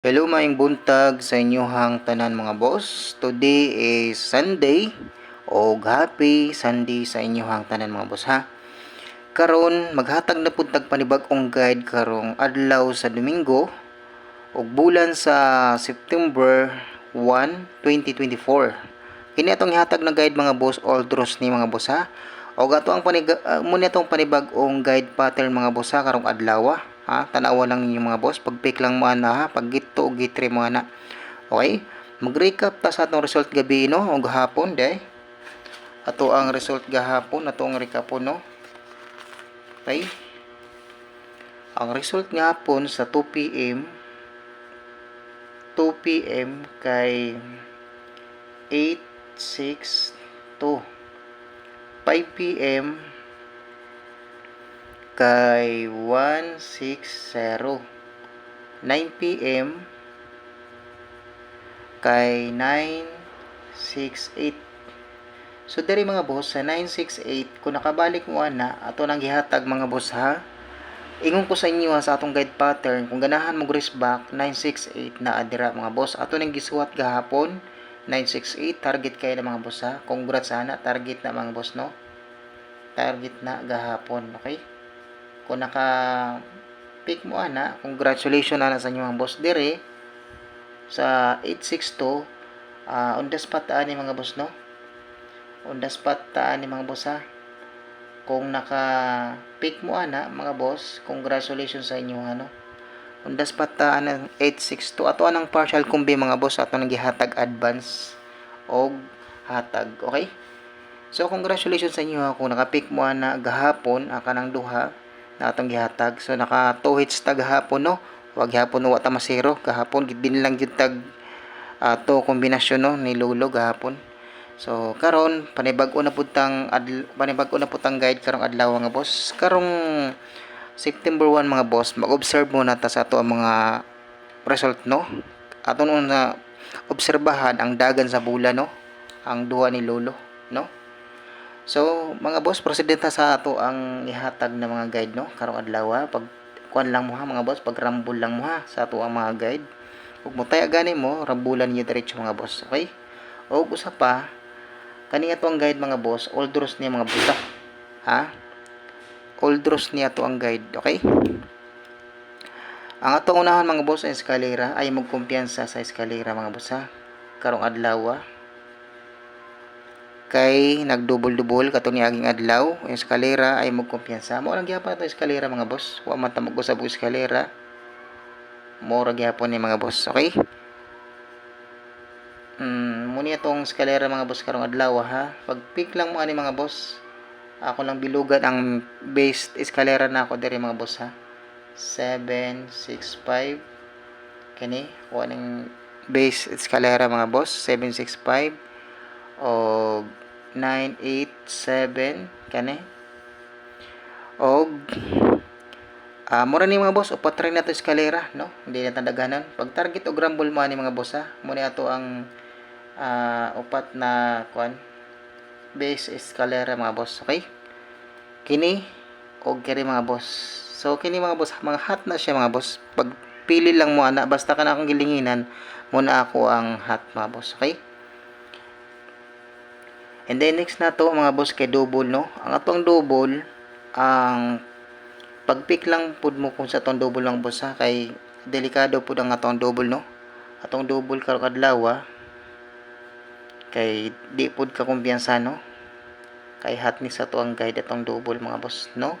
Hello maayong buntag sa inyohang tanan mga boss. Today is Sunday o happy Sunday sa inyohang tanan mga boss ha. Karon maghatag na pud tag panibag-ong guide karong adlaw sa Domingo ug bulan sa September 1, 2024. Kini atong ihatag na guide mga boss all draws ni mga boss ha. O ato ang panig uh, muna atong panibag-ong guide pattern mga boss ha karong adlaw ha. Ha, tanawa lang ninyo mga boss. Pag pick lang mo na ha, pag gito o gitre mo na. Okay? Mag-recap ta sa atong result gabi no o gahapon day. Ato ang result gahapon, ato ang recap no. Okay? Ang result nga hapon sa 2 PM 2 PM kay 862 5 PM kay 160 9 PM kay 968 So diri mga boss sa 968 kung nakabalik mo ana ato nang gihatag mga boss ha? Ingon ko sa inyo ha, sa atong guide pattern kung ganahan mo wrist back 968 na adira mga boss. Ato nang gisuwat gahapon 968 target kay na mga boss ha? Congrats sana target na mga boss no? Target na gahapon okay kung naka pick mo ana. Congratulations ana sa inyo mga boss dire sa 862 uh, on the spot taan ni mga boss no? On the spot taan ni mga boss ha? Kung naka pick mo ana mga boss congratulations sa inyo ano? On the spot taan ng 862 ato anang partial kumbi mga boss ato nang gihatag advance og hatag okay? So congratulations sa inyo ha? Kung naka-pick mo ana gahapon aka nang duha na atong gihatag. So naka 2 hits tag gahapon no. Wag gihapon no wa ta masero gahapon gid lang gyud tag uh, to kombinasyon no ni Lolo gahapon. So karon panibag-o na pud tang panibag-o na pud tang guide karong adlaw nga boss. Karong September 1 mga boss, mag-observe muna ta sa ato ang mga result no. Ato na obserbahan ang dagan sa bulan no. Ang duha ni Lolo no. So, mga boss, proceed sa ato ang ihatag na mga guide no karong adlaw. Pag kuan lang mo ha mga boss, pag rambol lang mo ha sa ato ang mga guide. Ug mo taya gani mo, rambulan niyo diretso mga boss. Okay? O usa pa, kani ato ang guide mga boss, all draws niya mga buta. Ha? All draws niya ato ang guide, okay? Ang atong unahan mga boss ang eskalera ay magkumpiyansa sa eskalera mga boss ha. Karong adlaw kay nagdubol-dubol kato ni aging adlaw yung eskalera ay magkumpiyansa. Mo lang gyapon ato eskalera mga boss. Wa man ta mag-usab og eskalera. Mo ra gyapon ni mga boss okay? Mm muni atong eskalera mga boss karong adlaw ha? Pag pick lang mo ani mga boss ako lang bilugan ang base eskalera na ako diri mga boss ha? 7 6 5 kani kuha ning base eskalera mga boss. 765 o 987 kani. Og uh, mura ni mga boss upat rin nato eskalera no? Hindi na tandaganan. Pag target og rumble ni mga boss ha? Mo ni ato ang uh, upat na kuan base eskalera mga boss okay? Kini og kini mga boss. So kini mga boss mga hot na siya mga boss. Pag pili lang mo ana basta ka na akong gilinginan muna ako ang hot mga boss okay And then next na to mga boss kay double no. Ang atong double ang pagpick lang pud mo kung sa atong double lang boss ha kay delikado pud ang atong double no. Atong double karong adlaw. Kay di pud ka kumpiyansa no. Kay hot ni sa to ang guide atong double mga boss no.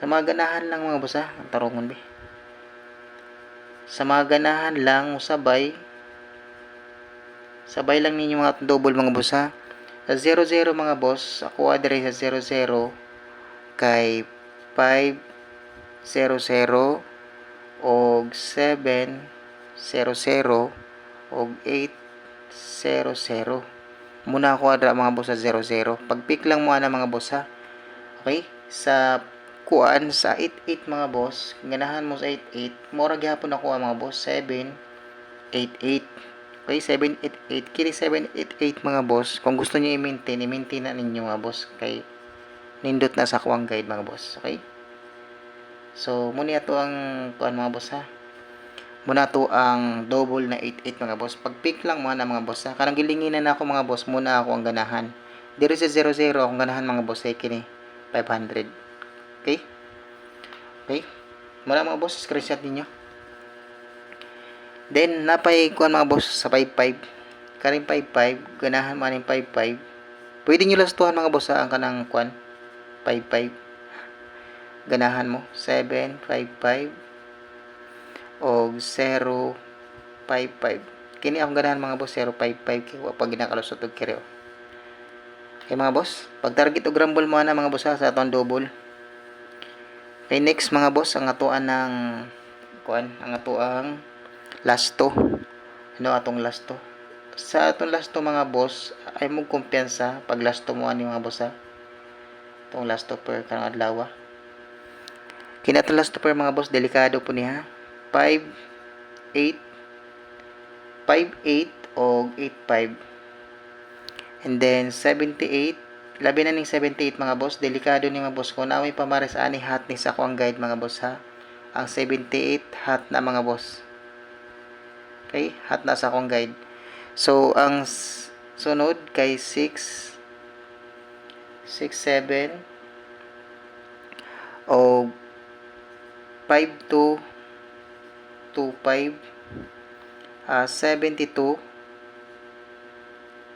Sa mga ganahan lang mga boss ha, ang tarungon be. Sa mga ganahan lang sabay sabay lang ninyo mga double mga boss ha sa 00 mga boss, ako adre sa 00 kay 500 og 700 og 800. Muna ako adra mga boss sa 00. Pag pick lang mo ana mga boss ha. Okay? Sa kuan sa 88 mga boss, ganahan mo sa 88, mura gyapon ako mga boss 788 Okay, 788. Kini 788 mga boss. Kung gusto niyo i-maintain, i-maintain na ninyo mga boss. Kay nindot na sa kuwang guide mga boss. Okay? So, muna ito ang kuan mga boss ha. muna to ang double na 88 mga boss pag pick lang mo na mga boss ha kanang gilinginan na ako mga boss muna ako ang ganahan diri sa 00 akong ganahan mga boss ay kini 500 okay okay muna mga boss screenshot ninyo then napay kuan mga boss sa 55 karing 55 ganahan man yung 55 pwede nyo lastuhan mga boss ha ang kanang kuan? 55 ganahan mo. 755 o 055 kini akong ganahan mga boss 055 kay wa pag ginakalusot og kireo. Okay mga boss. Pag target og rumble mo na mga boss sa atong double. Okay next mga boss ang atuan ng kuan ang atuang lasto. Ano atong lasto? Sa atong lasto mga boss ay mo kumpiyansa pag lasto mo ani mga boss ha? Itong lasto per karang adlaw kina itong lasto per mga boss delikado po niya 5 8 5 8 o 85 and then 78 labi na ning 78 mga boss delikado ni mga boss. Ko na may pamares ani hat ni sa ko ang guide mga boss ha? Ang 78 hat na mga boss okay hat na sa akong guide. So ang sunod kay 6 6 7 o 5 2 25 ah 72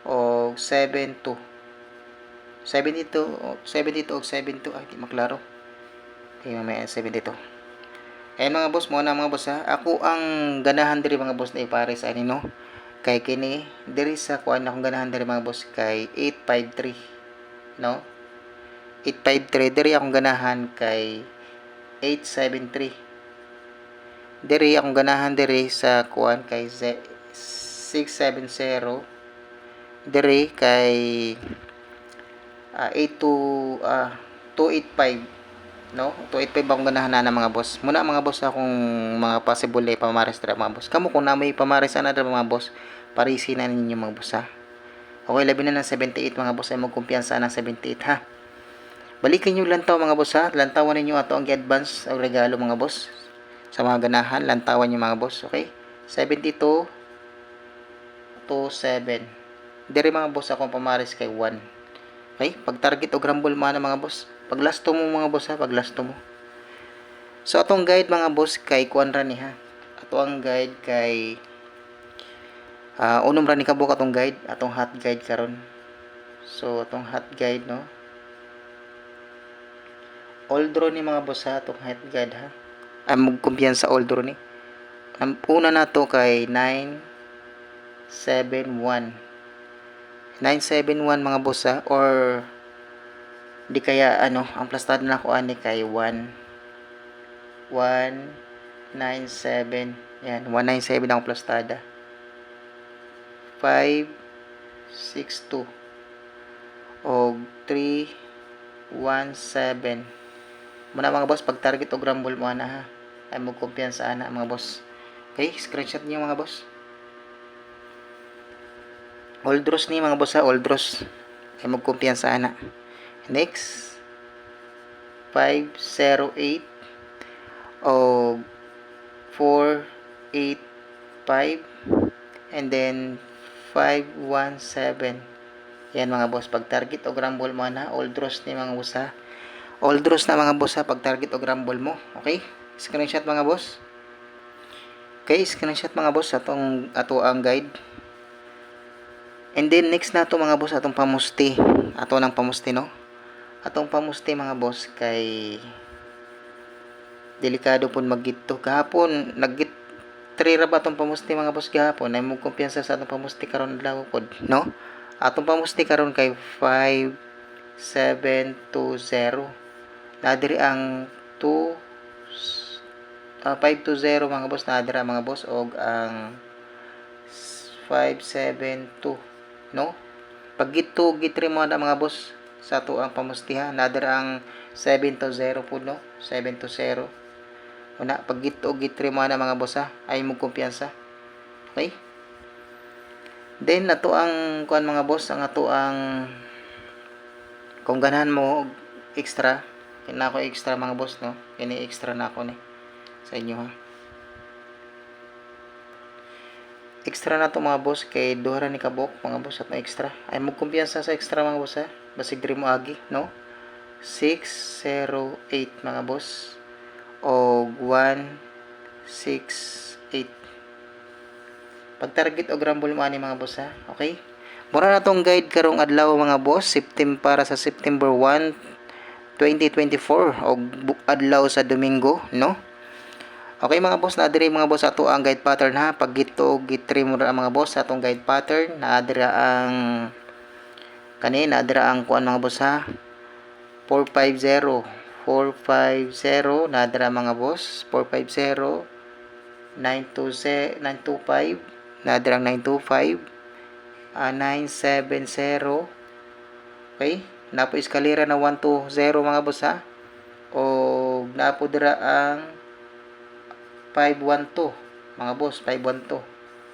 o 72 72 o 72 o 72 ay di maklaro. Okay mamaya 72 eh mga boss mo na mga boss ha? Ako ang ganahan diri mga boss na ipare sa ani no? Kay kini diri sa kuan akong ganahan diri mga boss kay 853 no? 853 diri akong ganahan kay 873 diri akong ganahan diri sa kuan kay ze- 670 diri kay ah, 82 ah 285 no? 285 akong ganahan na mga boss? Muna mga boss akong mga possible eh, pamares dira mga boss. Kamo kung na may pamares na dira mga boss parisi na ninyo mga boss ha? Okay labi na ng 78 mga boss ay magkumpiyansa ng 78 ha? Balikin nyo lantaw mga boss ha? Lantawan ninyo ato ang advance ang regalo mga boss sa mga ganahan. Lantawan nyo mga boss okay? 72 to 7 diri mga boss akong pamaris kay 1 okay? Pag target o rumble mo na mga boss pag lasto mo mga boss ha? Pag lasto mo. So atong guide mga boss kay kuan ra ni ha? Ato ang guide kay ah unom ra ni kabuk atong guide. Atong hot guide karon. So atong hot guide no? Old draw ni mga boss ha? Atong hot guide ha? Ay magkumpiyansa old draw ni. Ang una na to kay 971 971 mga boss ha? Or di kaya ano ang plastado na ko ani kay 1 197 yan 197 ang plastada. 562 o 317 muna mga boss pag target o rumble mo na ha? Ay magkumpiyansa na mga boss. Okay screenshot niyo mga boss. Old Ross ni mga boss ha, Old Ross. Ay magkumpiyansa na. Next, 508 o 485 and then 517. Yan mga boss, pag target o rumble mo na, Old Ross ni mga boss ha. Old Ross na mga boss ha, pag target o rumble mo. Okay? Screenshot mga boss. Okay, screenshot mga boss atong ato ang guide. And then next na to mga boss atong pamusti. Ato ng pamusti no. Atong pamusti mga boss kay delikado pun maggito kahapon naggit three ra ba atong pamusti mga boss gahapon ay mo kumpiyansa sa atong pamusti karon adlaw pod no. Atong pamusti karon kay 5720. Nadiri ang 2 ah, 520 mga boss nadira mga boss og ang 572 no pag gito gitri mo na mga boss sa to ang pamustiha nader ang 7 to 0 po no? 7 to 0 una pag gito gitri mo na mga boss ha? Ay mo kumpiyansa. Okay? Then nato ang kuan mga boss ang ato ang kung ganahan mo extra kina ko extra mga boss no? Kini extra na ako ni sa inyo ha? Extra na to mga boss kay duha ni kabok mga boss at extra. Ay mo kumpiyansa sa extra mga boss ha basig diri mo agi no? 608 mga boss. O 168 pag-target o grambol mo ani mga boss ha? Okay? Mura na tong guide karong adlaw mga boss. September para sa September 1 2024 o bu- adlaw sa Domingo no? Okay mga boss, na dire mga boss ato ang guide pattern ha. Pag gito gitri mo mga boss atong guide pattern, na dire ang kani na dire ang kuan mga boss ha. 450 450 na dire mga boss. 450 920 925 na dire ang 925 ah, 970 Okay? Napo eskalera na 120 mga boss ha. O napo dira ang 512 mga boss 512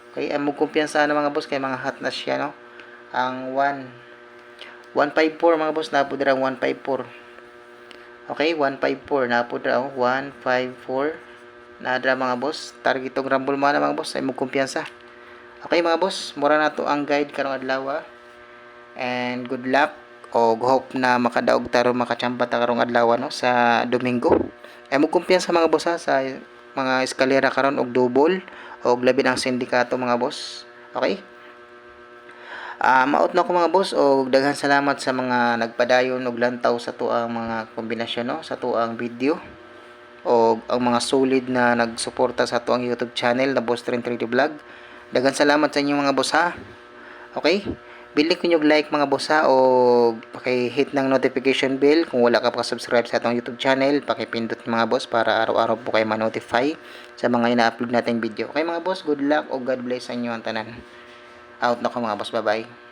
okay? Ang kumpiyansa na mga boss kay mga hot na siya no? Ang 1 154 mga boss na po dira 154 okay 154 na po dira 154 na dira mga boss. Target og rumble mana mga boss ay mo kumpiyansa okay mga boss mura na to ang guide karong adlaw ah. and good luck o hope na makadaog taro makachamba ta karong adlaw no sa Domingo. Ay mo kumpiyansa mga boss ha, sa mga eskalera karon og double og labi ng sindikato mga boss. Okay Ah, maot na ko mga boss og daghan salamat sa mga nagpadayon og lantaw sa tuang mga kombinasyon no sa tuang video og ang mga solid na nagsuporta sa tuang YouTube channel na Boss Trend 3D Vlog. Daghan salamat sa inyo mga boss ha. Okay? Bili ko nyog like mga boss ha o paki-hit ng notification bell kung wala ka pa subscribe sa atong YouTube channel, paki-pindot mga boss para araw-araw po kayo ma-notify sa mga ina-upload nating video. Okay mga boss, good luck o God bless sa inyo ang tanan. Out na ko mga boss, bye-bye.